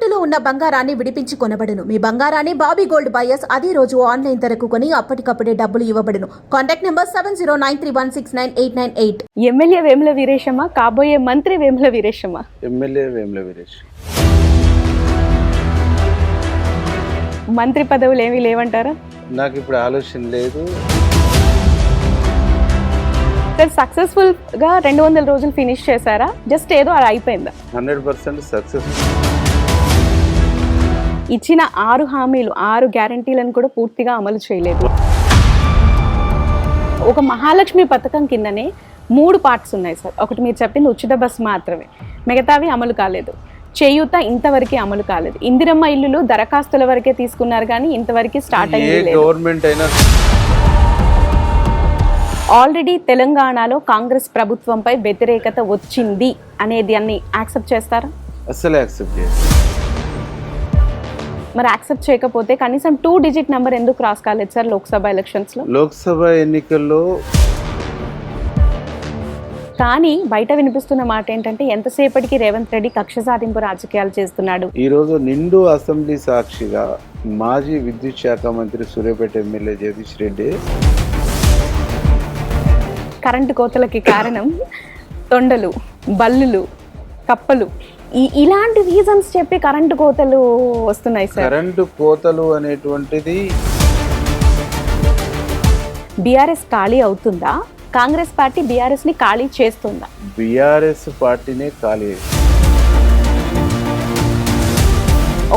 తాకట్టులో ఉన్న బంగారాన్ని విడిపించి కొనబడును. మీ బంగారాన్ని బాబీ గోల్డ్ బయర్స్ అదే రోజు ఆన్లైన్ ధరకు కొని అప్పటికప్పుడే డబ్బులు ఇవ్వబడును. Contact number seven zero nine three one six nine eight nine eight. MLA Vemula Veereshamma కాబోయే మంత్రి వేముల వీరేశమ్మ. ఎమ్మెల్యే వేముల వీరేష్ మంత్రి పదవులు ఏమీ లేవంటారా? నాకు ఇప్పుడు ఆలోచన లేదు. సార్ సక్సెస్ఫుల్గా రెండు వందల రోజులు ఫినిష్ చేశారా? జస్ట్ ఏదో అది అయిపోయిందా? హండ్రెడ్ పర్సెంట్ సక్సెస్ ఇచ్చిన ఆరు హామీలు ఆరు గ్యారంటీలను కూడా పూర్తిగా అమలు చేయలేదు. ఒక మహాలక్ష్మి పథకం కిందనే మూడు పార్ట్స్ ఉన్నాయి సార్. ఒకటి మీరు చెప్పింది ఉచిత బస్సు మాత్రమే. మిగతావి అమలు కాలేదు. చేయూత ఇంతవరకే అమలు కాలేదు. ఇందిరమ్మ ఇల్లులు దరఖాస్తుల వరకే తీసుకున్నారు కానీ ఇంతవరకు స్టార్ట్ అయ్యింది లేదు. గవర్నమెంట్ అయినా ఆల్రెడీ తెలంగాణలో కాంగ్రెస్ ప్రభుత్వంపై వ్యతిరేకత వచ్చింది అనేది అన్ని యాక్సెప్ట్ చేస్తారా? అస్సలు యాక్సెప్ట్ చేయదు మరి యాక్సెప్ట్ చేయకపోతే కనీసం టూ డిజిట్ నెంబర్ ఎందుకు క్రాస్ కాలేదు సార్ లోక్సభ ఎలక్షన్స్లో లోక్సభ ఎన్నికల్లో కానీ బయట వినిపిస్తున్న మాట ఏంటంటే ఎంతసేపటికి రేవంత్ రెడ్డి కక్ష సాధింపు రాజకీయాలు చేస్తున్నాడు? ఈరోజు నిండు అసెంబ్లీ సాక్షిగా మాజీ విద్యుత్ శాఖ మంత్రి సూర్యాపేట ఎమ్మెల్యే జగదీష్ రెడ్డి కరెంటు కోతలకి కారణం తొండలు బల్లులు కప్పలు. ఈ ఇలాంటి రీజన్స్ చెప్పి కరెంటు కోతలు వస్తున్నాయి సార్ కరెంటు కోతలు అనేటువంటిది బీఆర్ఎస్ ఖాళీ అవుతుందా? కాంగ్రెస్ పార్టీ బీఆర్ఎస్ని ఖాళీ చేస్తుందా? బీఆర్ఎస్ పార్టీనే ఖాళీ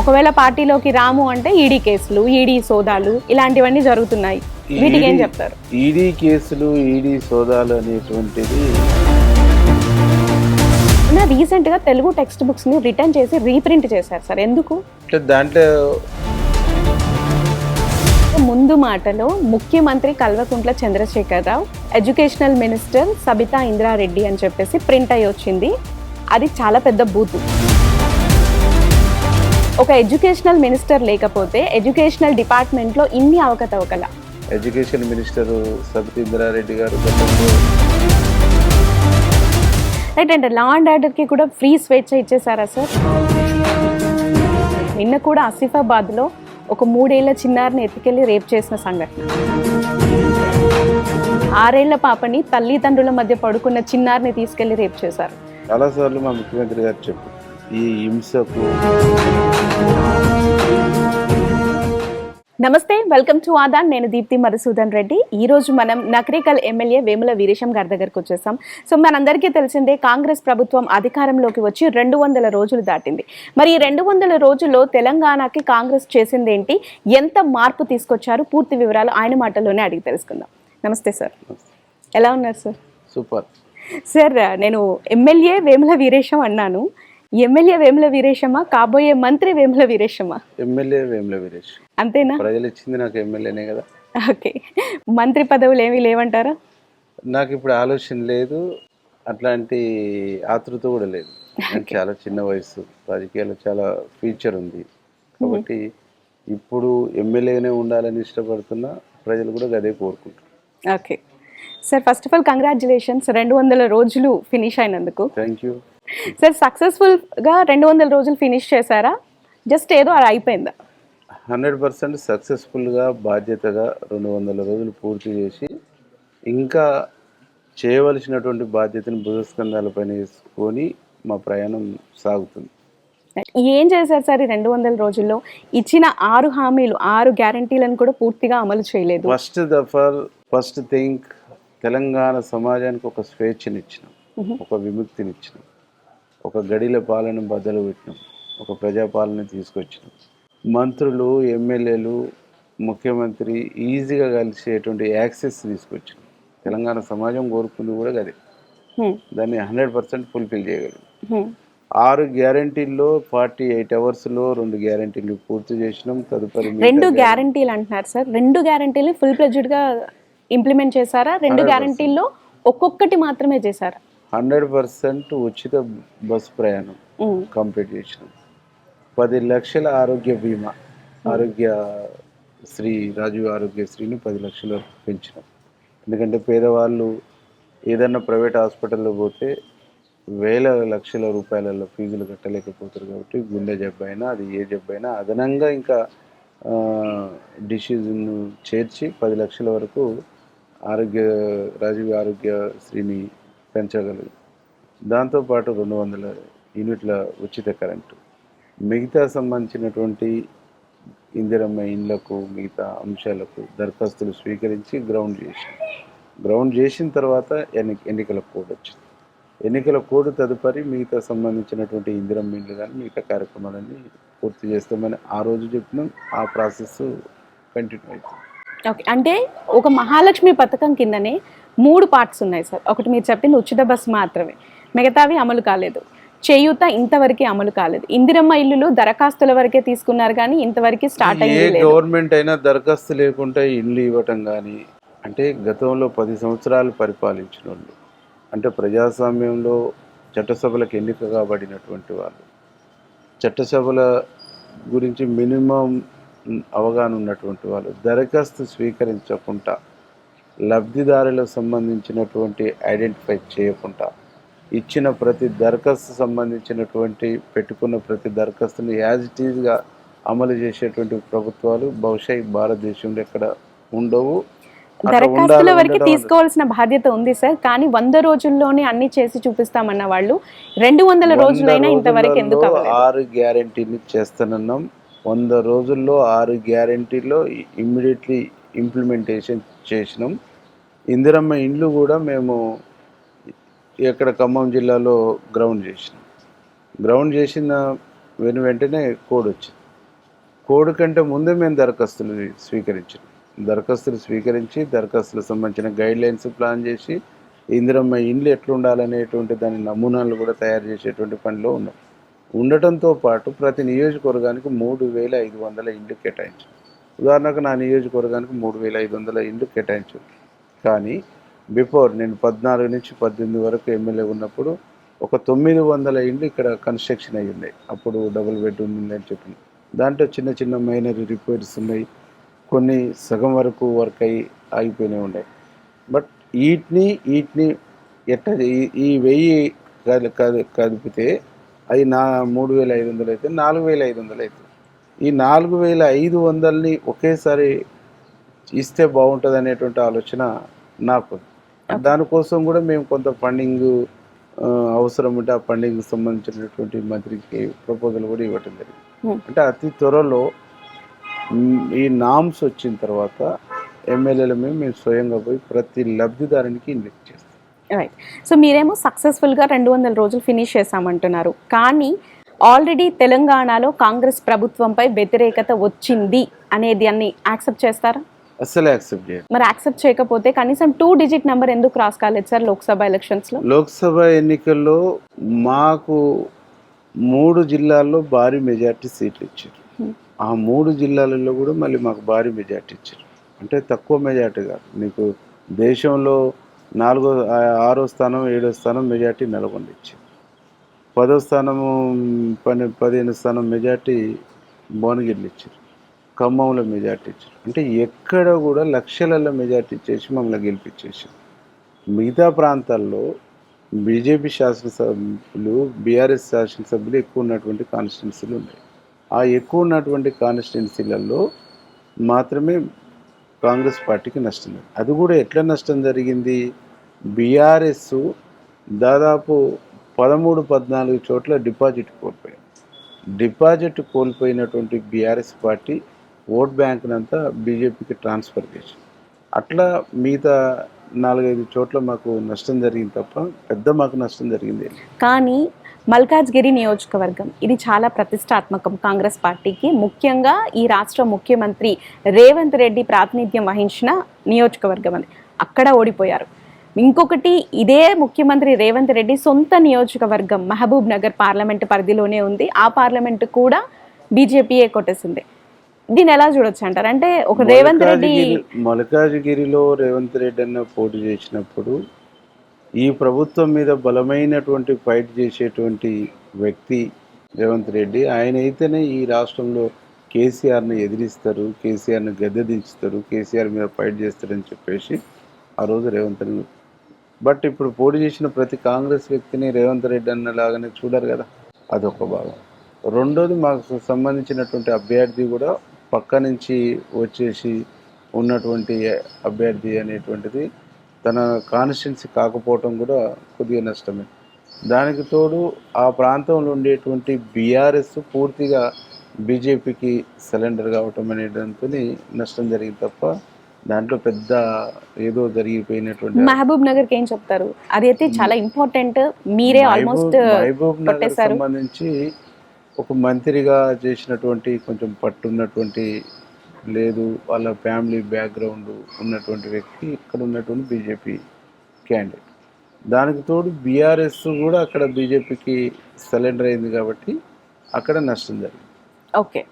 ఒకవేళ పార్టీలోకి రాము అంటే ఈడీ కేసులు ఈడీ సోదాలు ఇలాంటివన్నీ జరుగుతున్నాయి. వీటికి ఏం చెప్తారు? ఈడీ కేసులు ఈడీ సోదాలు అనేటువంటిది నా రీసెంట్గా తెలుగు టెక్స్ట్ బుక్స్ని రిటర్న్ చేసి రీప్రింట్ చేశారు సార్. ఎందుకు? అంటే దాంట్లో ముందు మాటలో ముఖ్యమంత్రి కల్వకుంట్ల చంద్రశేఖరరావు ఎడ్యుకేషనల్ మినిస్టర్ సబితా ఇంద్రారెడ్డి అని చెప్పేసి ప్రింట్ అయ్యి వచ్చింది. అది చాలా పెద్ద బూతు. ఒక ఎడ్యుకేషనల్ మినిస్టర్ లేకపోతే ఎడ్యుకేషనల్ డిపార్ట్మెంట్లో ఇన్ని అవకతవకల. ఎడ్యుకేషన్ మినిస్టర్ సబితేంద్రారెడ్డి గారు గతంలో రైట్ అండ్ లా అండ్ ఆర్డర్కి కూడా ఫ్రీ స్వేచ్ఛ ఇచ్చేసారా సార్ నిన్న కూడా ఆసిఫాబాద్లో ఒక మూడేళ్ళ చిన్నారిని ఎత్తుకెళ్ళి రేప్ చేసిన సంఘటన. ఆరేళ్ళ పాపని తల్లిదండ్రుల మధ్య పడుకున్న చిన్నారిని తీసుకెళ్ళి రేప్ చేశారు. చాలాసార్లు మా ముఖ్యమంత్రి గారు చెప్పు ఈ హింసకు నమస్తే వెల్కమ్ టు ఆదాన్. నేను దీప్తి మధుసూదన్ రెడ్డి. ఈ రోజు మనం నకరికల్ ఎమ్మెల్యే వేముల వీరేశం గారి దగ్గరకు వచ్చేసాం. సో మనందరికీ తెలిసిందే కాంగ్రెస్ ప్రభుత్వం అధికారంలోకి వచ్చి రెండు వందల రోజులు దాటింది. మరి ఈ రెండు వందల రోజుల్లో తెలంగాణకి కాంగ్రెస్ చేసిందేంటి ఎంత మార్పు తీసుకొచ్చారు? పూర్తి వివరాలు ఆయన మాటల్లోనే అడిగి తెలుసుకుందాం. నమస్తే సార్. ఎలా ఉన్నారు సార్? సూపర్. సార్ నేను ఎమ్మెల్యే వేముల వీరేశం అన్నాను. ఎమ్మెల్యే వేముల వీరేశమా? కాబోయే మంత్రి వేముల వీరేశమా? ఎమ్మెల్యే వేముల వీరేష్ అంతేనా? ప్రజలు ఇచ్చింది నాకు ఎమ్మెల్యేనే కదా. ఓకే. మంత్రి పదవులు ఏమీ లేవంటారా? నాకు ఇప్పుడు ఆలోచన లేదు. అట్లాంటి ఆతృత కూడా లేదు. నాకు చాలా చిన్న వయసు రాజకీయాల్లో చాలా ఫ్యూచర్ ఉంది. కాబట్టి ఇప్పుడు ఎమ్మెల్యేనే ఉండాలని ఇష్టపడుతున్నా ప్రజలు కూడా అదే కోరుకుంటారు okay. Sir first of all congratulations రెండు వందల రోజులు ఫినిష్ అయినందుకు. థ్యాంక్ యూ సార్ సక్సెస్ఫుల్గా రెండు వందల రోజులు ఫినిష్ చేశారా? జస్ట్ ఏదో అది అయిపోయిందా? హండ్రెడ్ పర్సెంట్ సక్సెస్ఫుల్గా బాధ్యతగా రెండు వందల రోజులు పూర్తి చేసి ఇంకా చేయవలసినటువంటి బాధ్యతను భుజస్కంధాలపైన వేసుకొని మా ప్రయాణం సాగుతుంది. ఏం చేశారు సార్ ఈ రెండు వందల రోజుల్లో? ఇచ్చిన ఆరు హామీలు ఆరు గ్యారంటీలను కూడా పూర్తిగా అమలు చేయలేదు. ఫస్ట్ దఫా ఫస్ట్ థింగ్ తెలంగాణ సమాజానికి ఒక స్వేచ్ఛనిచ్చినాం. ఒక విముక్తినిచ్చినాం. ఒక గడిల పాలన బద్దలు పెట్టినాం. ఒక ప్రజాపాలన తీసుకొచ్చినాం. మంత్రులు ఎమ్మెల్యేలు ముఖ్యమంత్రి ఈజీగా కలిసేటువంటి యాక్సెస్ తీసుకొచ్చినాం తెలంగాణ సమాజం కోరుకుంది కూడా అదే. దాన్ని హండ్రెడ్ పర్సెంట్ ఫుల్ఫిల్ చేయగలం హ్మ్. ఆరు గ్యారంటీల్లో ఫార్టీ ఎయిట్ అవర్స్లో రెండు గ్యారంటీలు పూర్తి చేసినాం. తదుపరి రెండు గ్యారంటీలు అంటున్నారు సార్. రెండు గ్యారంటీలు ఫుల్గా ఇంప్లిమెంట్ చేశారా? రెండు గ్యారంటీల్లో ఒక్కొక్కటి మాత్రమే చేశారా? హండ్రెడ్ పర్సెంట్ ఉచిత బస్ ప్రయాణం కంప్లీట్ చేసినాం. పది లక్షల ఆరోగ్య బీమా. ఆరోగ్య శ్రీ రాజీవ్ ఆరోగ్యశ్రీని పది లక్షలు పెంచినాం. ఎందుకంటే పేదవాళ్ళు ఏదన్నా ప్రైవేట్ హాస్పిటల్లో పోతే వేల లక్షల రూపాయలలో ఫీజులు కట్టలేకపోతారు కాబట్టి గుండె జబ్బు అయినా అది ఏ జబ్బు అయినా అదనంగా ఇంకా డిసీజ్ను చేర్చి పది లక్షల వరకు ఆరోగ్య రాజీవ్ ఆరోగ్యశ్రీని పెంచగలరు దాంతోపాటు రెండు వందల యూనిట్ల ఉచిత కరెంటు. మిగతా సంబంధించినటువంటి ఇందిరమ్మ ఇండ్లకు మిగతా అంశాలకు దరఖాస్తులు స్వీకరించి గ్రౌండ్ చేసాం గ్రౌండ్ చేసిన తర్వాత ఎన్ని ఎన్నికల కోడ్ వచ్చింది. ఎన్నికల కోడ్ తదుపరి మిగతా సంబంధించినటువంటి ఇందిరమ్మ ఇండ్లు కానీ మిగతా కార్యక్రమాలన్నీ పూర్తి చేస్తామని ఆ రోజు చెప్పినాం. ఆ ప్రాసెస్ కంటిన్యూ అవుతుంది. ఓకే అంటే ఒక మహాలక్ష్మి పథకం కిందనే మూడు పార్ట్స్ ఉన్నాయి సార్ ఒకటి మీరు చెప్పింది ఉచిత బస్సు మాత్రమే. మిగతావి అమలు కాలేదు. చేయూత ఇంతవరకే అమలు కాలేదు. ఇందిరమ్మ ఇల్లులు దరఖాస్తుల వరకే తీసుకున్నారు కానీ ఇంతవరకు స్టార్ట్ ఏ అయ్యింది లేదు. గవర్నమెంట్ అయినా దరఖాస్తు లేకుండా ఇల్లు ఇవ్వటం కానీ అంటే గతంలో పది సంవత్సరాలు పరిపాలించిన వాళ్ళు అంటే ప్రజాస్వామ్యంలో చట్టసభలకు ఎన్నిక కాబడినటువంటి వాళ్ళు చట్టసభల గురించి మినిమం అవగాహన ఉన్నటువంటి వాళ్ళు దరఖాస్తు స్వీకరించకుండా లబ్ధిదారులకు సంబంధించినటువంటి ఐడెంటిఫై చేయకుండా ఇచ్చిన ప్రతి దరఖాస్తు సంబంధించినటువంటి పెట్టుకున్న ప్రతి దరఖాస్తుని యాజ్ ఇట్ ఈజ్గా అమలు చేసేటువంటి ప్రభుత్వాలు బహుశా ఈ భారతదేశంలో ఎక్కడ ఉండవు. దరఖాస్తుల వరకు తీసుకోవాల్సిన బాధ్యత ఉంది సార్. కానీ వంద రోజుల్లోనే అన్ని చేసి చూపిస్తామన్న వాళ్ళు రెండు వందల వంద రోజులైనా ఇంతవరకు ఎందుకు ఆరు గ్యారంటీని చేస్తానన్నాం. వంద రోజుల్లో ఆరు గ్యారంటీలో ఇమ్మీడియట్లీ ఇంప్లిమెంటేషన్ చేసినాం. ఇందిరమ్మ ఇండ్లు కూడా మేము ఇక్కడ ఖమ్మం జిల్లాలో గ్రౌండ్ చేసిన. గ్రౌండ్ చేసిన వెను వెంటనే కోడ్ వచ్చింది. కోడ్ కంటే ముందే మేము దరఖాస్తులు స్వీకరించాం దరఖాస్తులు స్వీకరించి దరఖాస్తులకు సంబంధించిన గైడ్ లైన్స్ ప్లాన్ చేసి ఇందిరమ్మ ఇండ్లు ఎట్లుండాలనేటువంటి దాని నమూనాలు కూడా తయారు చేసేటువంటి పనిలో ఉన్నాం. ఉండటంతో పాటు ప్రతి నియోజకవర్గానికి మూడు వేల ఐదు వందల ఇండ్లు కేటాయించాం. ఉదాహరణకు నా నియోజకవర్గానికి మూడు వేల ఐదు వందల ఇండ్లు కేటాయించాం కానీ బిఫోర్ నేను పద్నాలుగు నుంచి పద్దెనిమిది వరకు ఎమ్మెల్యే ఉన్నప్పుడు ఒక తొమ్మిది వందల ఇండ్లు ఇక్కడ కన్స్ట్రక్షన్ అయ్యి ఉన్నాయి. అప్పుడు డబుల్ బెడ్రూమ్ ఉంది అని చెప్పింది దాంట్లో చిన్న చిన్న మైనర్ రిపేర్స్ ఉన్నాయి. కొన్ని సగం వరకు వర్క్ అయ్యి ఆగిపోయినాయి ఉన్నాయి. బట్ వీటిని వీటిని ఎట్ట ఈ- ఈ వెయ్యి కది కదిపితే అవి నా మూడు వేల ఐదు వందలు అయితే నాలుగు వేల ఐదు వందలు అవుతుంది ఈ నాలుగు వేల ఐదు వందలని ఒకేసారి ఇస్తే బాగుంటుంది అనేటువంటి ఆలోచన నాకు ఉంది. దానికోసం కూడా మేము కొంత ఫండింగ్ అవసరం ఉంటే ఆ ఫండింగ్ సంబంధించినటువంటి మంత్రికి ప్రపోజల్ కూడా ఇవ్వటం జరిగింది. అంటే అతి త్వరలో ఈ నామ్స్ వచ్చిన తర్వాత ఎమ్మెల్యేల మేము మేము స్వయంగా పోయి ప్రతి లబ్ధిదారునికి ఇన్వెస్ట్ చేస్తాం. రైట్ సో మీరేమో సక్సెస్ఫుల్గా రెండు వందల రోజులు ఫినిష్ చేశామంటున్నారు. కానీ ఆల్రెడీ తెలంగాణలో కాంగ్రెస్ ప్రభుత్వంపై వ్యతిరేకత వచ్చింది అనేది అన్ని యాక్సెప్ట్ చేస్తారా? అస్సలే యాక్సెప్ట్ చేయండి మరి యాక్సెప్ట్ చేయకపోతే కనీసం టూ డిజిట్ నెంబర్ ఎందుకు క్రాస్ కాలేదు సార్ లోక్సభ ఎలక్షన్స్లో? లోక్సభ ఎన్నికల్లో మాకు మూడు జిల్లాల్లో భారీ మెజార్టీ సీట్లు ఇచ్చారు. ఆ మూడు జిల్లాలలో కూడా మళ్ళీ మాకు భారీ మెజార్టీ ఇచ్చారు. అంటే తక్కువ మెజార్టీ కాదు. మీకు దేశంలో నాలుగో ఆరో స్థానం ఏడో స్థానం మెజార్టీ నల్గొండ ఇచ్చారు. పదో స్థానము పని పదిహేను స్థానం మెజార్టీ భువనగిరిలు ఇచ్చారు. ఖమ్మంలో మెజార్టీ ఇచ్చారు. అంటే ఎక్కడ కూడా లక్షలలో మెజార్టీ ఇచ్చేసి మమ్మల్ని గెలిపించేసారు మిగతా ప్రాంతాల్లో బీజేపీ శాసనసభ్యులు బీఆర్ఎస్ శాసనసభ్యులు ఎక్కువ ఉన్నటువంటి కాన్స్టిట్యున్సీలు ఉన్నాయి. ఆ ఎక్కువ ఉన్నటువంటి కాన్స్టిట్యున్సీలలో మాత్రమే కాంగ్రెస్ పార్టీకి నష్టం అది కూడా ఎట్లా నష్టం జరిగింది? బీఆర్ఎస్ దాదాపు పదమూడు పద్నాలుగు చోట్ల డిపాజిట్ కోల్పోయింది. డిపాజిట్ కోల్పోయినటువంటి బీఆర్ఎస్ పార్టీ ఓట్ బ్యాంక్నంతా బీజేపీకి ట్రాన్స్ఫర్ చేసి అట్లా మిగతా నాలుగైదు చోట్ల మాకు నష్టం జరిగింది తప్ప పెద్ద మాకు నష్టం జరిగింది. కానీ మల్కాజ్గిరి నియోజకవర్గం ఇది చాలా ప్రతిష్టాత్మకం. కాంగ్రెస్ పార్టీకి ముఖ్యంగా ఈ రాష్ట్ర ముఖ్యమంత్రి రేవంత్ రెడ్డి ప్రాతినిధ్యం వహించిన నియోజకవర్గం అని అక్కడ ఓడిపోయారు. ఇంకొకటి ఇదే ముఖ్యమంత్రి రేవంత్ రెడ్డి సొంత నియోజకవర్గం మహబూబ్ నగర్ పార్లమెంటు పరిధిలోనే ఉంది. ఆ పార్లమెంటు కూడా బీజేపీయే కొట్టేసింది. దీన్ని ఎలా చూడొచ్చు అంటారు అంటే ఒక రేవంత్ రెడ్డి మల్కాజిగిరి- మల్కాజిగిరిలో రేవంత్ రెడ్డి అన్న పోటీ చేసినప్పుడు ఈ ప్రభుత్వం మీద బలమైనటువంటి ఫైట్ చేసేటువంటి వ్యక్తి రేవంత్ రెడ్డి. ఆయన అయితేనే ఈ రాష్ట్రంలో కేసీఆర్ని ఎదిరిస్తారు కేసీఆర్ని గద్దె దించుతారు కేసీఆర్ మీద ఫైట్ చేస్తారని చెప్పేసి ఆ రోజు రేవంత్ బట్ ఇప్పుడు పోటీ చేసిన ప్రతి కాంగ్రెస్ వ్యక్తిని రేవంత్ రెడ్డి అన్న లాగానే చూడరు కదా. అదొక భాగం రెండోది మాకు సంబంధించినటువంటి అభ్యర్థి కూడా పక్క నుంచి వచ్చేసి ఉన్నటువంటి అభ్యర్థి అనేటువంటిది తన కాన్స్టిట్యున్సీ కాకపోవటం కూడా కొద్దిగా నష్టమే. దానికి తోడు ఆ ప్రాంతంలో ఉండేటువంటి బీఆర్ఎస్ పూర్తిగా బీజేపీకి సిలిండర్ కావటం అనే దాంతో నష్టం జరిగింది తప్ప దాంట్లో పెద్ద ఏదో జరిగిపోయినటువంటి మహబూబ్ నగర్ ఏం చెప్తారు? అది అయితే చాలా ఇంపార్టెంట్. మీరే ఆల్మోస్ట్ మహబూబ్- నగర్ సంబంధించి ఒక మంత్రిగా చేసినటువంటి కొంచెం పట్టున్నటువంటి లేదు వాళ్ళ ఫ్యామిలీ బ్యాక్గ్రౌండ్ ఉన్నటువంటి వ్యక్తి ఇక్కడ ఉన్నటువంటి బీజేపీ క్యాండిడేట్. దానికి తోడు బీఆర్ఎస్ కూడా అక్కడ బీజేపీకి సరెండర్ అయింది కాబట్టి అక్కడ నష్టం జరిగింది. ఓకే.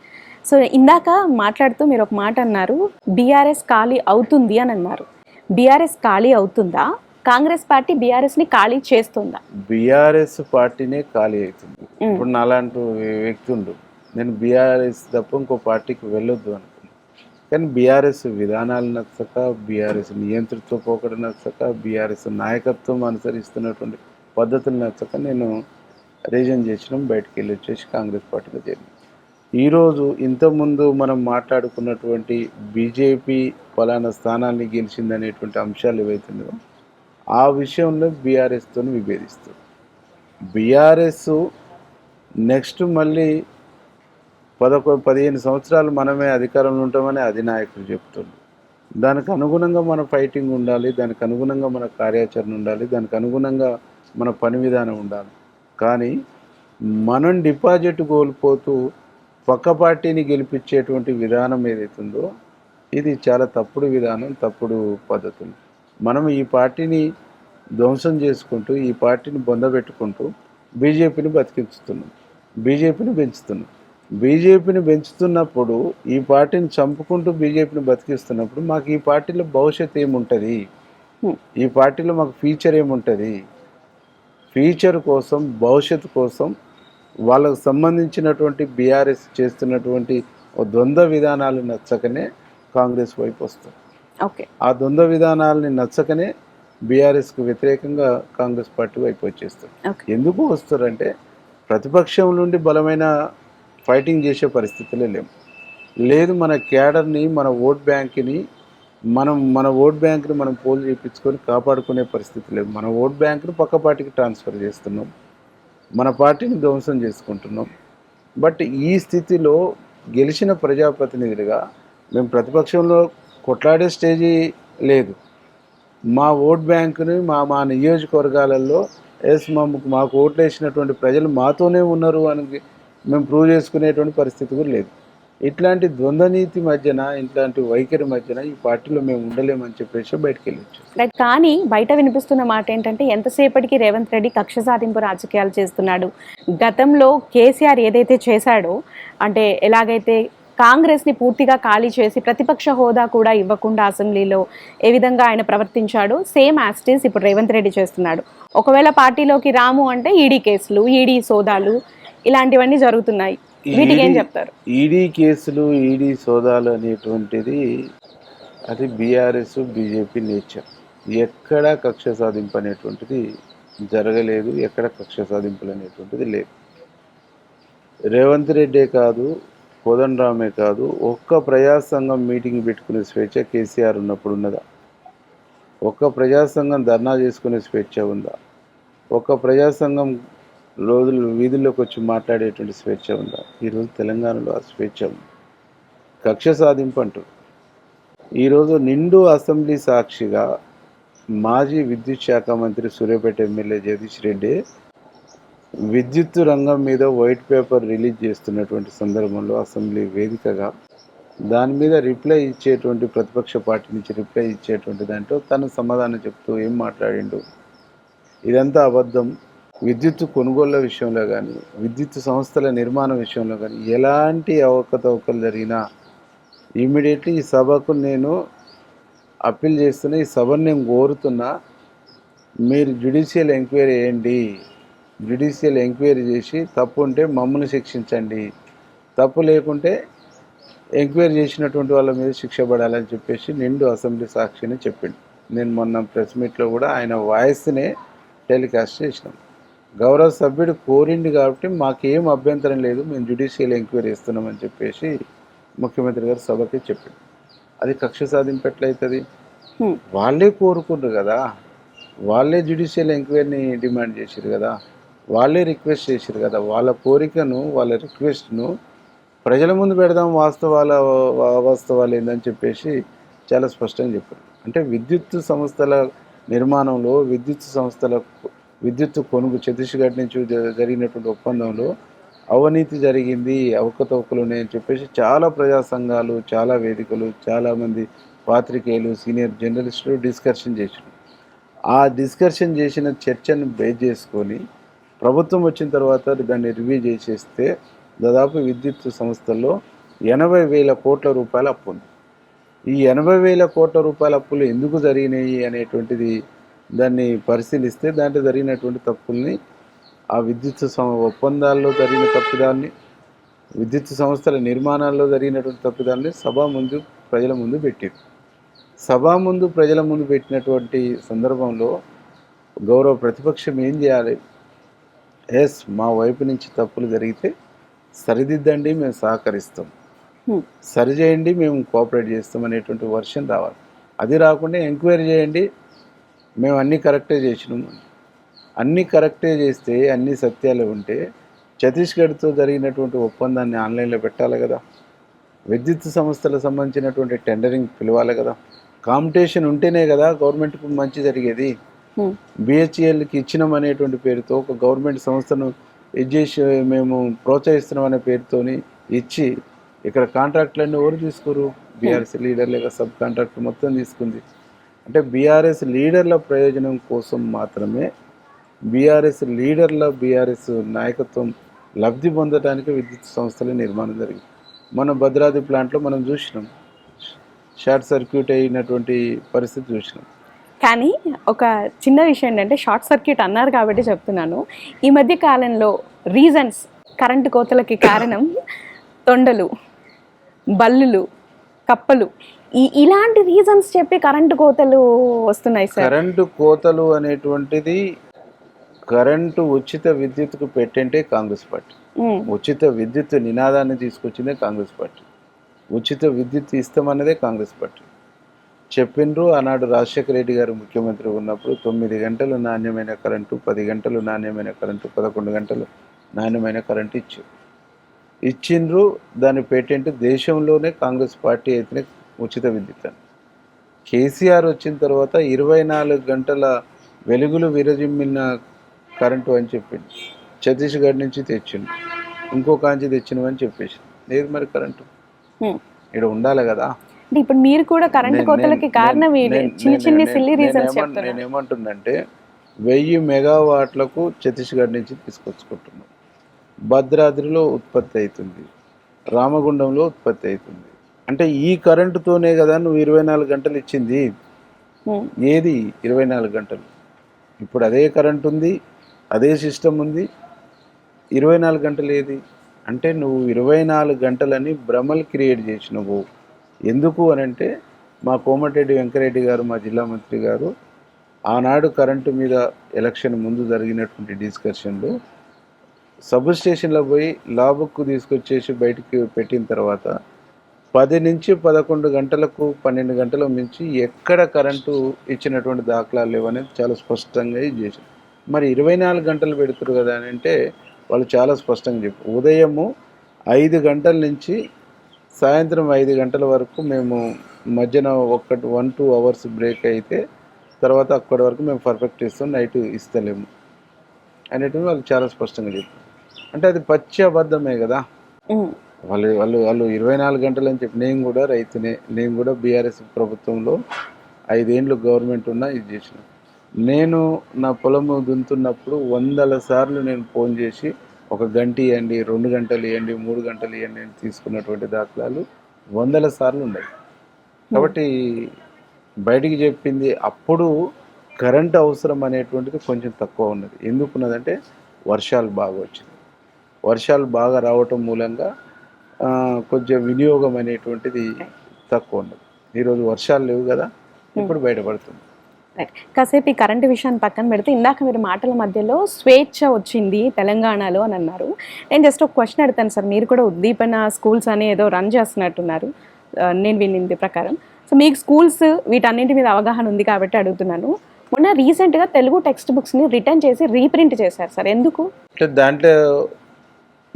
సో ఇందాక మాట్లాడుతూ మీరు ఒక మాట అన్నారు బీఆర్ఎస్ ఖాళీ అవుతుంది అని అన్నారు. బీఆర్ఎస్ ఖాళీ అవుతుందా? కాంగ్రెస్ పార్టీ బీఆర్ఎస్ని ఖాళీ చేస్తుందా? బీఆర్ఎస్ పార్టీనే ఖాళీ అవుతుంది. ఇప్పుడు నాలాంటి వ్యక్తి ఉండు. నేను బీఆర్ఎస్ తప్ప ఇంకో పార్టీకి వెళ్ళొద్దు అనుకున్నాను కానీ బీఆర్ఎస్ విధానాలు నచ్చక బీఆర్ఎస్ నియంతృత్వ పోకడ నచ్చక బీఆర్ఎస్ నాయకత్వం అనుసరిస్తున్నటువంటి పద్ధతులు నచ్చక నేను రీజన్ చేసినాం బయటికి వెళ్ళి వచ్చేసి కాంగ్రెస్ పార్టీలో చేరింది ఈరోజు ఇంతకుముందు మనం మాట్లాడుకున్నటువంటి బీజేపీ ఫలానా స్థానాన్ని గెలిచిందనేటువంటి అంశాలు ఏవైతున్నాయో ఆ విషయంలో బీఆర్ఎస్తో విభేదిస్తుంది బీఆర్ఎస్ నెక్స్ట్ మళ్ళీ పదకొ పదిహేను సంవత్సరాలు మనమే అధికారంలో ఉంటామని అధినాయకుడు చెప్తుంది దానికి అనుగుణంగా మన ఫైటింగ్ ఉండాలి దానికి అనుగుణంగా మన కార్యాచరణ ఉండాలి దానికి అనుగుణంగా మన పని విధానం ఉండాలి. కానీ మనం డిపాజిట్ కోల్పోతూ పక్క పార్టీని గెలిపించేటువంటి విధానం ఏదైతుందో ఇది చాలా తప్పుడు విధానం తప్పుడు పద్ధతులు. మనం ఈ పార్టీని ధ్వంసం చేసుకుంటూ ఈ పార్టీని బొందబెట్టుకుంటూ బీజేపీని బతికించుతున్నాం. బీజేపీని పెంచుతున్నాం. బీజేపీని పెంచుతున్నప్పుడు ఈ పార్టీని చంపుకుంటూ బీజేపీని బతికిస్తున్నప్పుడు మాకు ఈ పార్టీలో భవిష్యత్తు ఏముంటుంది. ఈ పార్టీలో మాకు ఫ్యూచర్ ఏముంటుంది? ఫ్యూచర్ కోసం భవిష్యత్తు కోసం వాళ్ళకు సంబంధించినటువంటి బీఆర్ఎస్ చేస్తున్నటువంటి ద్వంద్వ విధానాలు నచ్చకనే కాంగ్రెస్ వైపు వస్తారు ఓకే. ఆ ద్వంద్వ విధానాలని నచ్చకనే బీఆర్ఎస్కు వ్యతిరేకంగా కాంగ్రెస్ పార్టీ వైపు వచ్చేస్తారు ఎందుకు వస్తారంటే ప్రతిపక్షం నుండి బలమైన ఫైటింగ్ చేసే పరిస్థితులే లేవు. లేదు మన క్యాడర్ని మన ఓట్ బ్యాంక్ని మనం మన ఓట్ బ్యాంక్ని మనం పోల్ చేయించుకొని కాపాడుకునే పరిస్థితి లేదు. మన ఓట్ బ్యాంక్ని పక్క పార్టీకి ట్రాన్స్ఫర్ చేస్తున్నాం. మన పార్టీని ధ్వంసం చేసుకుంటున్నాం. బట్ ఈ స్థితిలో గెలిచిన ప్రజాప్రతినిధులుగా మేము ప్రతిపక్షంలో కొట్లాడే స్టేజీ లేదు. మా ఓట్ బ్యాంకుని మా మా నియోజకవర్గాలలో ఎస్ మాకు మాకు ఓట్లు వేసినటువంటి ప్రజలు మాతోనే ఉన్నారు అని మేము ప్రూవ్ చేసుకునేటువంటి పరిస్థితి కూడా లేదు. ఇట్లాంటి ద్వంద్వనీతి మధ్యన ఇట్లాంటి వైఖరి మధ్యన ఈ పార్టీలో మేము ఉండలేమని చెప్పేసి బయటకు వెళ్ళొచ్చు కానీ బయట వినిపిస్తున్న మాట ఏంటంటే ఎంతసేపటికి రేవంత్ రెడ్డి కక్ష సాధింపు రాజకీయాలు చేస్తున్నాడు. గతంలో కేసీఆర్ ఏదైతే చేశాడో అంటే ఎలాగైతే కాంగ్రెస్ని పూర్తిగా ఖాళీ చేసి ప్రతిపక్ష హోదా కూడా ఇవ్వకుండా అసెంబ్లీలో ఏ విధంగా ఆయన ప్రవర్తించాడో సేమ్ యాస్టీస్ ఇప్పుడు రేవంత్ రెడ్డి చేస్తున్నాడు. ఒకవేళ పార్టీలోకి రాము అంటే ఈడీ కేసులు ఈడీ సోదాలు ఇలాంటివన్నీ జరుగుతున్నాయి. వీటికి ఏం చెప్తారు? ఈడీ కేసులు ఈడీ సోదాలు అనేటువంటిది అది బీఆర్ఎస్ బీజేపీ నేచర్. ఎక్కడ కక్ష సాధింపు అనేటువంటిది జరగలేదు ఎక్కడ కక్ష సాధింపులు అనేటువంటిది లేదు. రేవంత్ రెడ్డే కాదు కోదండరామే కాదు ఒక్క ప్రజాసంఘం మీటింగ్ పెట్టుకునే స్వేచ్ఛ కేసీఆర్ ఉన్నప్పుడు ఉన్నదా? ఒక్క ప్రజాసంఘం ధర్నా చేసుకునే స్వేచ్ఛ ఉందా? ఒక్క ప్రజాసంఘం రోజులు వీధుల్లోకి వచ్చి మాట్లాడేటువంటి స్వేచ్ఛ ఉందా? ఈరోజు తెలంగాణలో ఆ స్వేచ్ఛ ఉంది. కక్ష సాధింపు అంటూ ఈరోజు నిండు అసెంబ్లీ సాక్షిగా మాజీ విద్యుత్ శాఖ మంత్రి సూర్యాపేట ఎమ్మెల్యే జగదీష్ రెడ్డి విద్యుత్ రంగం మీద వైట్ పేపర్ రిలీజ్ చేస్తున్నటువంటి సందర్భంలో అసెంబ్లీ వేదికగా దాని మీద రిప్లై ఇచ్చేటువంటి ప్రతిపక్ష పార్టీ నుంచి రిప్లై ఇచ్చేటువంటి దాంట్లో తను సమాధానం చెప్తూ ఏం మాట్లాడిండు? ఇదంతా అబద్ధం. విద్యుత్ కొనుగోళ్ళ విషయంలో కానీ విద్యుత్ సంస్థల నిర్మాణం విషయంలో కానీ ఎలాంటి అవకతవకలు జరిగినా ఇమ్మీడియట్లీ ఈ సభకు నేను అప్పీల్ చేస్తున్నా ఈ సభను నేను కోరుతున్నా మీరు జ్యుడిషియల్ ఎంక్వైరీ చేయండి. జ్యుడిషియల్ ఎంక్వైరీ చేసి తప్పు ఉంటే మమ్మల్ని శిక్షించండి. తప్పు లేకుంటే ఎంక్వైరీ చేసినటువంటి వాళ్ళ మీద శిక్ష పడాలని చెప్పేసి నిండు అసెంబ్లీ సాక్షిని చెప్పిండు. నేను మొన్న ప్రెస్ మీట్లో కూడా ఆయన వాయిస్నే టెలికాస్ట్ చేసినాం. గౌరవ సభ్యుడు కోరింది కాబట్టి మాకేం అభ్యంతరం లేదు మేము జ్యుడిషియల్ ఎంక్వైరీ ఇస్తున్నామని చెప్పేసి ముఖ్యమంత్రి గారు సభకి చెప్పింది అది కక్ష సాధింపు ఎట్లయితుంది. వాళ్ళే కోరుకున్నారు కదా. వాళ్ళే జ్యుడిషియల్ ఎంక్వైరీని డిమాండ్ చేశారు కదా. వాళ్ళే రిక్వెస్ట్ చేశారు కదా. వాళ్ళ కోరికను వాళ్ళ రిక్వెస్ట్ను ప్రజల ముందు పెడదాం వాస్తవాల వాస్తవాలు ఏందని చెప్పేసి చాలా స్పష్టంగా చెప్పారు. అంటే విద్యుత్ సంస్థల నిర్మాణంలో విద్యుత్ సంస్థల విద్యుత్ కొనుగోలు ఛత్తీస్గఢ్ నుంచి జ- జరిగినటువంటి ఒప్పందంలో అవినీతి జరిగింది అవకతవకలు ఉన్నాయని చెప్పేసి చాలా ప్రజా సంఘాలు చాలా వేదికలు చాలామంది పాత్రికేయులు సీనియర్ జర్నలిస్టులు డిస్కషన్ చేశారు ఆ డిస్కషన్ చేసిన చర్చను బేస్ చేసుకొని ప్రభుత్వం వచ్చిన తర్వాత దాన్ని రివ్యూ చేసేస్తే దాదాపు విద్యుత్ సంస్థల్లో ఎనభై వేల కోట్ల రూపాయల అప్పు ఉంది. ఈ ఎనభై వేల కోట్ల రూపాయల అప్పులు ఎందుకు జరిగినాయి అనేటువంటిది దాన్ని పరిశీలిస్తే దాంట్లో జరిగినటువంటి తప్పుల్ని ఆ విద్యుత్ సం- ఒప్పందాల్లో జరిగిన తప్పిదాన్ని విద్యుత్ సంస్థల నిర్మాణాల్లో జరిగినటువంటి తప్పిదాన్ని సభ ముందు ప్రజల ముందు పెట్టారు. సభ ముందు ప్రజల ముందు పెట్టినటువంటి సందర్భంలో గౌరవ ప్రతిపక్షం ఏం చేయాలి? ఎస్ మా వైపు నుంచి తప్పులు జరిగితే సరిదిద్దండి మేము సహకరిస్తాం. హ్మ్. సరి చేయండి మేము కోఆపరేట్ చేస్తాం అనేటువంటి వర్షన్ రావాలి. అది రాకుండా ఎంక్వైరీ చేయండి మేము అన్నీ కరెక్టే చేసినాము అన్నీ కరెక్టే చేస్తే అన్ని సత్యాలు ఉంటే ఛత్తీస్గఢ్తో జరిగినటువంటి ఒప్పందాన్ని ఆన్లైన్లో పెట్టాలి కదా. విద్యుత్ సంస్థలకు సంబంధించినటువంటి టెండరింగ్ పిలవాలి కదా. కాంపిటీషన్ ఉంటేనే కదా గవర్నమెంట్కు మంచి జరిగేది. Hmm. బిహెచ్ఎల్కి ఇచ్చినాం అనేటువంటి పేరుతో ఒక గవర్నమెంట్ సంస్థను ఇది చేసి మేము ప్రోత్సహిస్తున్నాం అనే పేరుతోని ఇచ్చి ఇక్కడ కాంట్రాక్ట్లన్నీ ఎవరు తీసుకోరు? బీఆర్ఎస్ లీడర్ లేక సబ్ కాంట్రాక్ట్ మొత్తం తీసుకుంది. అంటే బీఆర్ఎస్ లీడర్ల ప్రయోజనం కోసం మాత్రమే బీఆర్ఎస్ లీడర్ల బీఆర్ఎస్ నాయకత్వం లబ్ధి పొందడానికి విద్యుత్ సంస్థల నిర్మాణం జరిగింది. మన భద్రాద్రి ప్లాంట్లో మనం చూసినాం. షార్ట్ సర్క్యూట్ అయినటువంటి పరిస్థితి చూసినాం. కానీ ఒక చిన్న విషయం ఏంటంటే షార్ట్ సర్క్యూట్ అన్నారు కాబట్టి చెప్తున్నాను. ఈ మధ్య కాలంలో రీజన్స్ కరెంటు కోతలకి కారణం తొండలు బల్లులు కప్పలు. ఈ ఇలాంటి రీజన్స్ చెప్పి కరెంటు కోతలు వస్తున్నాయి సార్ కరెంటు కోతలు అనేటువంటిది కరెంటు ఉచిత విద్యుత్కు పెట్టంటే కాంగ్రెస్ పార్టీ. ఉచిత విద్యుత్ నినాదాన్ని తీసుకొచ్చిందే కాంగ్రెస్ పార్టీ. ఉచిత విద్యుత్ ఇస్తామన్నదే కాంగ్రెస్ పార్టీ. చెప్పిండ్రు. ఆనాడు రాజశేఖర రెడ్డి గారు ముఖ్యమంత్రి ఉన్నప్పుడు తొమ్మిది గంటలు నాణ్యమైన కరెంటు పది గంటలు నాణ్యమైన కరెంటు పదకొండు గంటలు నాణ్యమైన కరెంటు ఇచ్చారు ఇచ్చిండ్రు. దాని పేటెంట్ దేశంలోనే కాంగ్రెస్ పార్టీ అయితేనే ఉచిత విద్యుత్ అని. కేసీఆర్ వచ్చిన తర్వాత ఇరవై నాలుగు గంటల వెలుగులు విరజిమ్మిన కరెంటు అని చెప్పిండు. ఛత్తీస్గఢ్ నుంచి తెచ్చిండు. ఇంకో కాంచి తెచ్చినవని చెప్పేసి. లేదు మరి కరెంటు. ఇక్కడ ఉండాలి కదా. అంటే ఇప్పుడు మీరు కూడా కరెంటు నేను- కోతలకి కారణం చిన్న నేను- చిన్న నేను- సిల్లీ రీజన్స్ చెప్తున్నారు వెయ్యి మెగావాట్లకు ఛత్తీస్గఢ్ నుంచి తీసుకొచ్చుకుంటున్నాం. భద్రాద్రిలో ఉత్పత్తి అవుతుంది. రామగుండంలో ఉత్పత్తి అవుతుంది. అంటే ఈ కరెంటుతోనే కదా నువ్వు ఇరవై నాలుగు గంటలు ఇచ్చింది. ఏది ఇరవై నాలుగు గంటలు? ఇప్పుడు అదే కరెంట్ ఉంది అదే సిస్టమ్ ఉంది. ఇరవై నాలుగు గంటలు ఏది? అంటే నువ్వు ఇరవై నాలుగు గంటలని భ్రమలు క్రియేట్ చేసినవు. ఎందుకు అని అంటే మా కోమటిరెడ్డి వెంకరెడ్డి గారు మా జిల్లా మంత్రి గారు ఆనాడు కరెంటు మీద ఎలక్షన్ ముందు జరిగినటువంటి డిస్కషన్లు సబ్ స్టేషన్లో పోయి లాబుక్కు తీసుకొచ్చేసి బయటికి పెట్టిన తర్వాత పది నుంచి పదకొండు గంటలకు పన్నెండు గంటల మించి ఎక్కడ కరెంటు ఇచ్చినటువంటి దాఖలాలు లేవనేది చాలా స్పష్టంగా ఇది చేశారు మరి ఇరవై నాలుగు గంటలు పెడుతురు కదా అని అంటే వాళ్ళు చాలా స్పష్టంగా చెప్పారు. ఉదయము ఐదు గంటల నుంచి సాయంత్రం ఐదు గంటల వరకు మేము మధ్యన ఒకటి వన్ టూ అవర్స్ బ్రేక్ అయితే తర్వాత అక్కడి వరకు మేము పర్ఫెక్ట్ ఇస్తాం నైట్ ఇస్తలేము. అనేటివి వాళ్ళు చాలా స్పష్టంగా చెప్పారు. అంటే అది పచ్చి అబద్ధమే కదా. వాళ్ళు వాళ్ళు వాళ్ళు ఇరవై నాలుగు గంటలు అని చెప్పి నేను కూడా రైతునే నేను కూడా బీఆర్ఎస్ ప్రభుత్వంలో ఐదేండ్లు గవర్నమెంట్ ఉన్నా ఇది చేసిన. నేను నా పొలము దున్నుతున్నప్పుడు వందల సార్లు నేను ఫోన్ చేసి ఒక గంట ఇవ్వండి రెండు గంటలు ఇవ్వండి మూడు గంటలు ఇవ్వండి అని తీసుకున్నటువంటి దాఖలాలు వందల సార్లు ఉన్నాయి. కాబట్టి బయటికి చెప్పింది అప్పుడు కరెంట్ అవసరం అనేటువంటిది కొంచెం తక్కువ ఉన్నది. ఎందుకున్నదంటే వర్షాలు బాగా వచ్చింది వర్షాలు బాగా రావటం మూలంగా కొంచెం వినియోగం అనేటువంటిది తక్కువ ఉన్నది. ఈరోజు వర్షాలు లేవు కదా ఇప్పుడు బయటపడుతుంది రైట్ కాసేపు ఈ కరెంట్ విషయాన్ని పక్కన పెడితే ఇందాక మీరు మాటల మధ్యలో స్వేచ్ఛ వచ్చింది తెలంగాణలో అని అన్నారు. నేను జస్ట్ ఒక క్వశ్చన్ అడుగుతాను సార్. మీరు కూడా ఉద్దీపన స్కూల్స్ అని ఏదో రన్ చేస్తున్నట్టున్నారు. నేను వినింది ప్రకారం. సో మీకు స్కూల్స్ వీటన్నింటి మీద అవగాహన ఉంది కాబట్టి అడుగుతున్నాను. మొన్న రీసెంట్గా తెలుగు టెక్స్ట్ బుక్స్ని రిటర్న్ చేసి రీప్రింట్ చేశారు సార్. ఎందుకు? అంటే దాంట్లో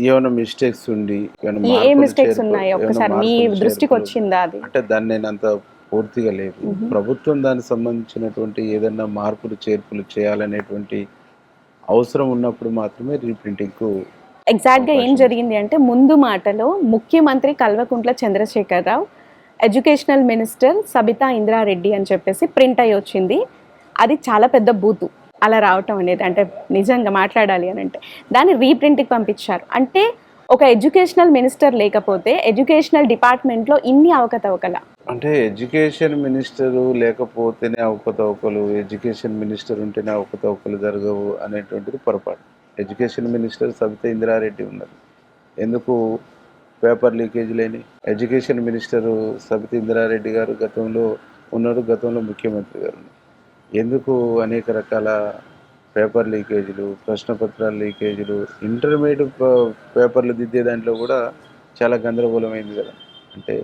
ఏమైనా మిస్టేక్స్ ఉండి ఏ- మిస్టేక్స్ ఉన్నాయి ఒక్కసారి మీ దృష్టికి వచ్చిందా అది? అంటే దాన్ని నేను అంత పూర్తిగా లేదు. ప్రభుత్వం దానికి సంబంధించినటువంటి ఏదైనా మార్పులు చేర్పులు చేయాలనేటువంటి అవసరం ఉన్నప్పుడు మాత్రమే రీప్రింటింగ్కు ఎగ్జాక్ట్గా ఏం. జరిగింది అంటే ముందు మాటలో ముఖ్యమంత్రి కల్వకుంట్ల చంద్రశేఖరరావు ఎడ్యుకేషనల్ మినిస్టర్ సబితా ఇంద్రారెడ్డి అని చెప్పేసి ప్రింట్ అయ్యి వచ్చింది. అది చాలా పెద్ద బూతు. అలా రావటం అనేది అంటే నిజంగా మాట్లాడాలి అని అంటే దాన్ని రీప్రింట్కి పంపించారు. అంటే ఒక ఎడ్యుకేషనల్ మినిస్టర్ లేకపోతే ఎడ్యుకేషనల్ డిపార్ట్మెంట్లో ఇన్ని అవకతవకల? అంటే ఎడ్యుకేషన్ మినిస్టర్ లేకపోతేనే అవకతవకలు ఎడ్యుకేషన్ మినిస్టర్ ఉంటేనే అవకతవకలు జరగవు అనేటువంటిది పొరపాటు. ఎడ్యుకేషన్ మినిస్టర్ సబితా ఇందిరారెడ్డి ఉన్నారు. ఎందుకు పేపర్ లీకేజ్ లేని? ఎడ్యుకేషన్ మినిస్టర్ సబిత ఇంద్రారెడ్డి గారు గతంలో ఉన్నారు గతంలో ముఖ్యమంత్రి గారు. ఎందుకు అనేక రకాల పేపర్ లీకేజీలు ప్రశ్నపత్రాల లీకేజీలు ఇంటర్మీడియట్ పేపర్లు దిద్దే దాంట్లో కూడా చాలా గందరగోళమైంది కదా. అంటే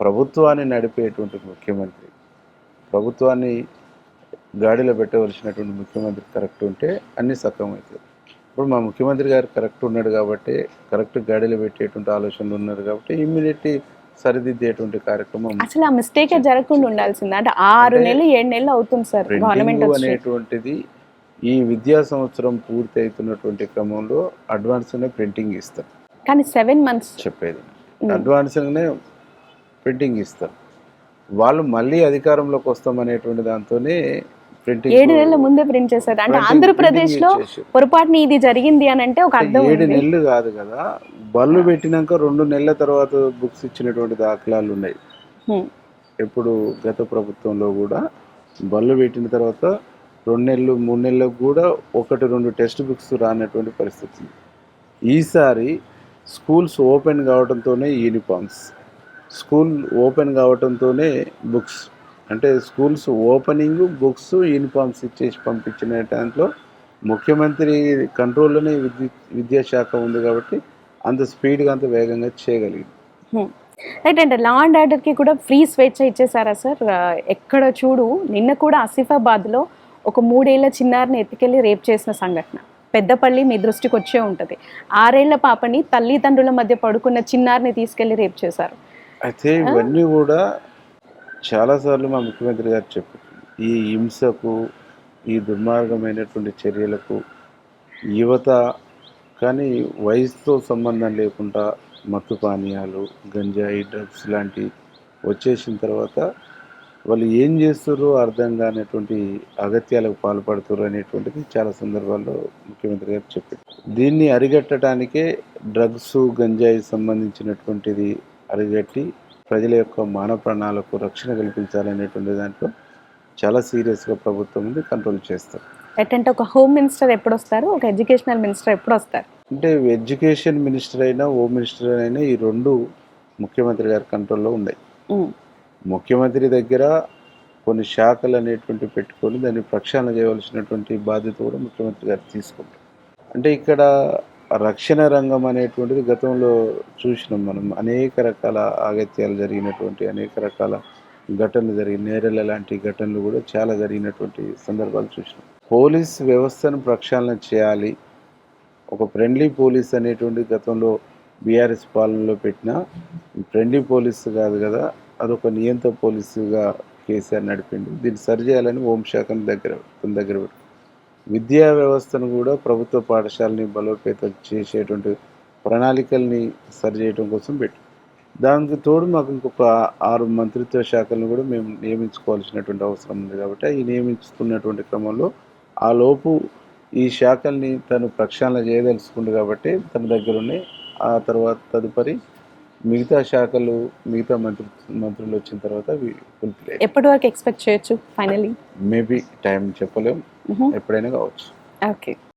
ప్రభుత్వాన్ని నడిపేటువంటి ముఖ్యమంత్రి ప్రభుత్వాన్ని గాడిలో పెట్టవలసినటువంటి ముఖ్యమంత్రి కరెక్ట్ ఉంటే అన్నీ సక్రమవుతాయి ఇప్పుడు మా ముఖ్యమంత్రి గారు కరెక్ట్ ఉన్నాడు కాబట్టి కరెక్ట్ గాడిలో పెట్టేటువంటి ఆలోచనలు ఉన్నారు కాబట్టి ఇమ్మీడియట్లీ సరిదిద్దేటువంటి కార్యక్రమం అసలు ఆ మిస్టేకే జరగకుండా ఉండాల్సింది. అంటే ఆరు నెలలు ఏడు నెలలు అవుతుంది సార్ గవర్నమెంట్ అనేటువంటిది ఈ విద్యా సంవత్సరం పూర్తి అవుతున్నటువంటి క్రమంలో అడ్వాన్స్గానే ప్రింటింగ్ ఇస్తారు. కానీ సెవెన్ మంత్స్ చెప్పేది. అడ్వాన్స్గానే ప్రింటింగ్ ఇస్తారు. వాళ్ళు మళ్ళీ అధికారంలోకి వస్తామనేటువంటి దాంతోనే ప్రింటింగ్ ఏడు నెలల ముందే ప్రింట్ చేశారు అంటే ఆంధ్రప్రదేశ్లో. పొరపాటుని ఇది జరిగింది అని అంటే ఒక అర్థం ఏడు నెలలు కాదు కదా. బళ్ళు పెట్టినాక రెండు నెలల తర్వాత బుక్స్ ఇచ్చినటువంటి దాఖలాలు ఉన్నాయి. హ్మ్. ఎప్పుడు గత ప్రభుత్వంలో కూడా బళ్ళు పెట్టిన తర్వాత రెండు నెలలు మూడు నెలలకు కూడా ఒకటి రెండు టెక్స్ట్ బుక్స్ రానటువంటి పరిస్థితి ఉంది. ఈసారి స్కూల్స్ ఓపెన్ కావడంతోనే యూనిఫామ్స్ స్కూల్ ఓపెన్ కావడంతోనే బుక్స్ అంటే స్కూల్స్ ఓపెనింగ్ బుక్స్ యూనిఫామ్స్ ఇచ్చేసి పంపించిన దాంట్లో ముఖ్యమంత్రి కంట్రోల్లోనే విద్యు విద్యాశాఖ ఉంది కాబట్టి అంత స్పీడ్గా అంత వేగంగా చేయగలిగింది హ్మ్. రైట్ అంటే లా అండ్ ఆర్డర్కి కూడా ఫ్రీ స్వేచ్ఛ ఇచ్చేసారా సార్ ఎక్కడ చూడు నిన్న కూడా ఆసిఫాబాద్లో ఒక మూడేళ్ళ చిన్నారిని ఎత్తుకెళ్ళి రేప్ చేసిన సంఘటన. పెద్దపల్లి మీ దృష్టికి వచ్చే ఉంటుంది. ఆరేళ్ళ పాపని తల్లిదండ్రుల మధ్య పడుకున్న చిన్నారిని తీసుకెళ్ళి రేప్ చేశారు. అయితే ఇవన్నీ కూడా చాలాసార్లు మా ముఖ్యమంత్రి గారు చెప్పారు. ఈ హింసకు ఈ దుర్మార్గమైనటువంటి చర్యలకు యువత కానీ వయసుతో సంబంధం లేకుండా మత్తు పానీయాలు గంజాయి డ్రగ్స్ లాంటి వచ్చేసిన తర్వాత వాళ్ళు ఏం చేస్తారో అర్థం కానటువంటి అగత్యాలకు పాల్పడుతారు అనేటువంటిది చాలా సందర్భాల్లో ముఖ్యమంత్రి గారు చెప్పారు. దీన్ని అరిగట్టడానికే డ్రగ్స్ గంజాయి సంబంధించినటువంటిది అరిగట్టి ప్రజల యొక్క మానవ ప్రాణాలకు రక్షణ కల్పించాలనేటువంటి దాంట్లో చాలా సీరియస్గా ప్రభుత్వం ఉంది కంట్రోల్ చేస్తారు. ఒక హోమ్ మినిస్టర్ ఎప్పుడు వస్తారు ఒక ఎడ్యుకేషనల్ మినిస్టర్ ఎప్పుడు వస్తారు అంటే ఎడ్యుకేషన్ మినిస్టర్ అయినా హోమ్ మినిస్టర్ అయినా ఈ రెండు ముఖ్యమంత్రి గారి కంట్రోల్లో ఉన్నాయి. ముఖ్యమంత్రి దగ్గర కొన్ని శాఖలు అనేటువంటి పెట్టుకొని దాన్ని ప్రక్షాళన చేయవలసినటువంటి బాధ్యత కూడా ముఖ్యమంత్రి గారు తీసుకుంటారు. అంటే ఇక్కడ రక్షణ రంగం అనేటువంటిది గతంలో చూసినాం మనం. అనేక రకాల ఆగత్యాలు జరిగినటువంటి అనేక రకాల ఘటనలు జరిగిన నేరల లాంటి ఘటనలు కూడా చాలా జరిగినటువంటి సందర్భాలు చూసినాం. పోలీస్ వ్యవస్థను ప్రక్షాళన చేయాలి. ఒక ఫ్రెండ్లీ పోలీస్ అనేటువంటి గతంలో బీఆర్ఎస్ పాలనలో పెట్టిన ఫ్రెండ్లీ పోలీస్ కాదు కదా అదొక నియంత్ర పోలీసుగా కేసీఆర్ నడిపిండు. దీన్ని సరిచేయాలని హోంశాఖను దగ్గర తన దగ్గర పెట్టి విద్యా వ్యవస్థను కూడా ప్రభుత్వ పాఠశాలని బలోపేతం చేసేటువంటి ప్రణాళికల్ని సరిచేయడం కోసం పెట్టి. దానికి తోడు మాకు ఇంకొక ఆరు మంత్రిత్వ శాఖలను కూడా మేము నియమించుకోవాల్సినటువంటి అవసరం ఉంది కాబట్టి ఈ నియమించుకున్నటువంటి క్రమంలో ఆ లోపు ఈ శాఖల్ని తను ప్రక్షాళన చేయదలుచుకుంది కాబట్టి తన దగ్గర ఉన్నాయి ఆ తర్వాత తదుపరి మిగతా శాఖలు మిగతా మంత్రి మంత్రులు వచ్చిన తర్వాత ఎప్పటి వరకు ఎక్స్పెక్ట్ చేయొచ్చు ఫైనలీ? మేబీ టైం చెప్పలేం. ఎప్పుడైనా కావచ్చు. ఓకే.